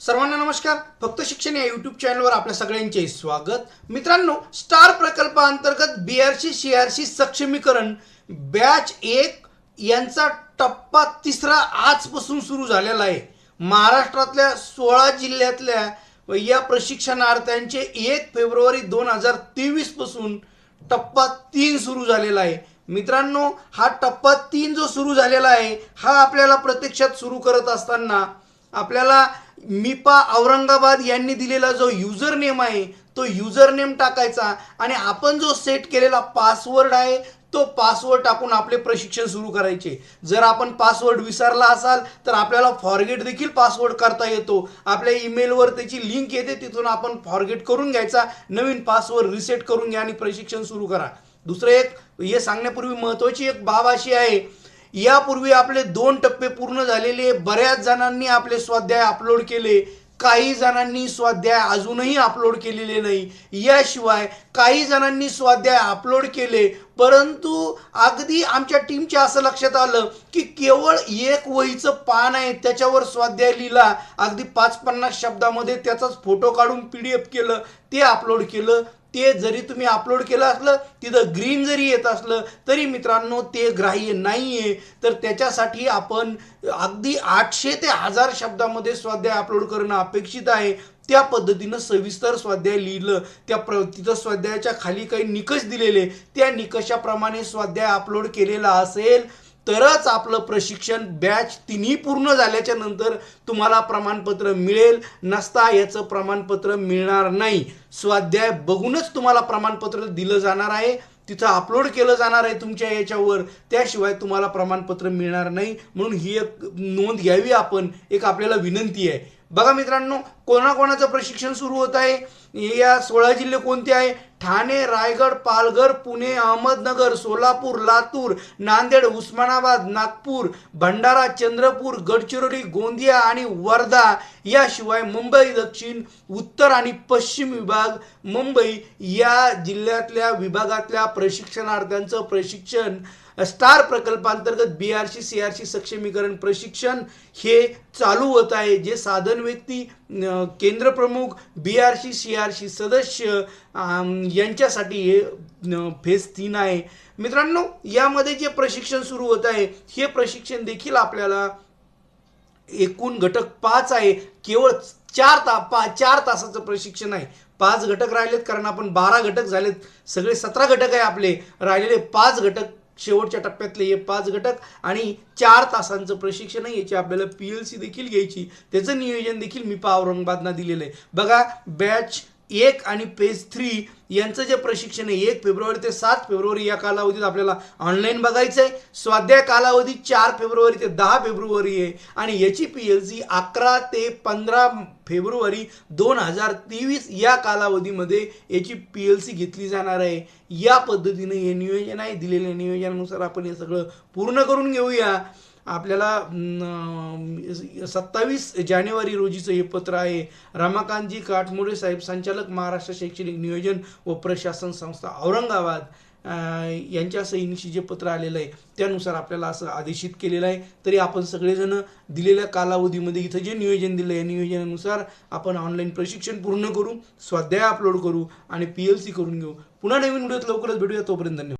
सर्वांना नमस्कार. फक्त शिक्षण या युट्यूब चॅनलवर आपल्या सगळ्यांचे स्वागत. मित्रांनो स्टार प्रकल्पाअंतर्गत B R C C R C सक्षमीकरण बॅच एक यांचा टप्पा तिसरा आजपासून सुरू झालेला आहे. महाराष्ट्रातल्या सोळा जिल्ह्यातल्या या प्रशिक्षणार्थ्यांचे एक फेब्रुवारी दोन हजार तेवीसपासून टप्पा तीन सुरू झालेला आहे. मित्रांनो हा टप्पा तीन जो सुरू झालेला आहे हा आपल्याला प्रत्यक्षात सुरू करत असताना आपल्याला मिपा औरंगाबाद यांनी दिलेला जो युजर नेम आहे तो युजर नेम टाकायचा आणि आपण जो सेट केलेला पासवर्ड आहे तो पासवर्ड टाकून आपले प्रशिक्षण सुरू करायचे. जर आपण पासवर्ड विसरला असाल तर आपल्याला फॉरगेट देखील पासवर्ड करता येतो. आपल्या ईमेलवर त्याची लिंक येते तिथून आपण फॉरगेट करून घ्यायचा. नवीन पासवर्ड रिसेट करून घ्या आणि प्रशिक्षण सुरू करा. दुसरं एक हे सांगण्यापूर्वी महत्त्वाची एक बाब अशी आहे यापूर्वी आपले दोन टप्पे पूर्ण झालेले बऱ्याच जणांनी आपले स्वाध्याय अपलोड केले काही जणांनी स्वाध्याय अजूनही अपलोड केलेले नाही. याशिवाय काही जणांनी स्वाध्याय अपलोड केले परंतु अगदी आमच्या टीमच्या असं लक्षात आलं की केवळ एक वहीचं पान आहे त्याच्यावर स्वाध्याय लिहिला. अगदी पाच पन्नास शब्दामध्ये त्याचाच फोटो काढून पी डी एफ केलं ते अपलोड केलं. ते जरी तुम्ही अपलोड केलं असलं तिथं ग्रीन जरी येत असलं तरी मित्रांनो ते ग्राह्य नाही आहे तर त्याच्यासाठी आपण अगदी आठशे ते हजार शब्दामध्ये स्वाध्याय अपलोड करणं अपेक्षित आहे. त्या पद्धतीनं सविस्तर स्वाध्याय लिहिलं. त्या प्र तिथं स्वाध्यायाच्या खाली काही निकष दिलेले. त्या निकषाप्रमाणे स्वाध्याय अपलोड केलेला असेल. तरच आपलं प्रशिक्षण बॅच तिन्ही पूर्ण झाल्याच्यानंतर तुम्हाला प्रमाणपत्र मिळेल. नसता याचं प्रमाणपत्र मिळणार नाही. स्वाध्याय बघूनच तुम्हाला प्रमाणपत्र दिलं जाणार आहे. तिथं अपलोड केलं जाणार आहे तुमच्या याच्यावर. त्याशिवाय तुम्हाला प्रमाणपत्र मिळणार नाही. म्हणून ही एक नोंद घ्यावी आपण. एक आपल्याला विनंती आहे. बघा मित्रांनो कोणाकोणाचं प्रशिक्षण सुरू होत आहे? या सोळा जिल्हे कोणते आहे? ठाणे रायगड पालघर पुणे अहमदनगर सोलापूर लातूर नांदेड उस्मानाबाद नागपूर भंडारा चंद्रपूर गडचिरोली गोंदिया आणि वर्धा. याशिवाय मुंबई दक्षिण उत्तर आणि पश्चिम विभाग मुंबई या जिल्ह्यातल्या विभागातल्या प्रशिक्षणार्थ्यांचं प्रशिक्षण स्टार प्रकल्पांतर्गत B R C C R C सक्षमीकरण प्रशिक्षण हे चालू होत आहे. जे साधन व्यक्ती केंद्रप्रमुख B R C C R C सदस्य यांच्यासाठी हे फेज तीन आहे. मित्रांनो यामध्ये जे प्रशिक्षण सुरू होत आहे हे प्रशिक्षण देखील आपल्याला एकूण घटक पाच आहे. केवळ चार ता पा चार तासाचं प्रशिक्षण आहे. पाच घटक राहिलेत कारण आपण बारा घटक झालेत. सगळे सतरा घटक आहे आपले. राहिलेले पाच घटक शेवटच्या टप्प्यातले हे पाच घटक आणि चार तासांचं प्रशिक्षण याची आपल्याला पी एल सी देखील घ्यायची. त्याचं नियोजन देखील मी पा औरंगाबादना दिलेलं आहे. बघा बॅच एक आणि पेज थ्री यांचं जे प्रशिक्षण आहे एक फेब्रुवारी ते सात फेब्रुवारी या कालावधीत आपल्याला ऑनलाईन बघायचं आहे स्वाध्याय कालावधी चार फेब्रुवारी ते दहा फेब्रुवारी आहे. आणि याची पी एल सी अकरा ते पंधरा फेब्रुवारी दोन हजार तेवीस या कालावधीमध्ये याची पी एल सी घेतली जाणार आहे. या पद्धतीने हे नियोजन आहे. दिलेल्या नियोजनानुसार आपण हे सगळं पूर्ण करून घेऊया. आपल्याला सत्तावीस जानेवारी रोजीचं हे पत्र आहे. रमाकांतजी काठमोडे साहेब संचालक महाराष्ट्र शैक्षणिक नियोजन व प्रशासन संस्था औरंगाबाद यांच्या सहीनिशी जे पत्र आलेलं आहे त्यानुसार आपल्याला असं आदेशित केलेलं आहे. तरी आपण सगळेजण दिलेल्या कालावधीमध्ये इथं जे नियोजन दिलं आहे नियोजनानुसार आपण ऑनलाईन प्रशिक्षण पूर्ण करू स्वाध्याय अपलोड करू आणि पी एल सी करून घेऊ. पुन्हा नवीन व्हिडिओत लवकरच भेटूया. तोपर्यंत धन्यवाद.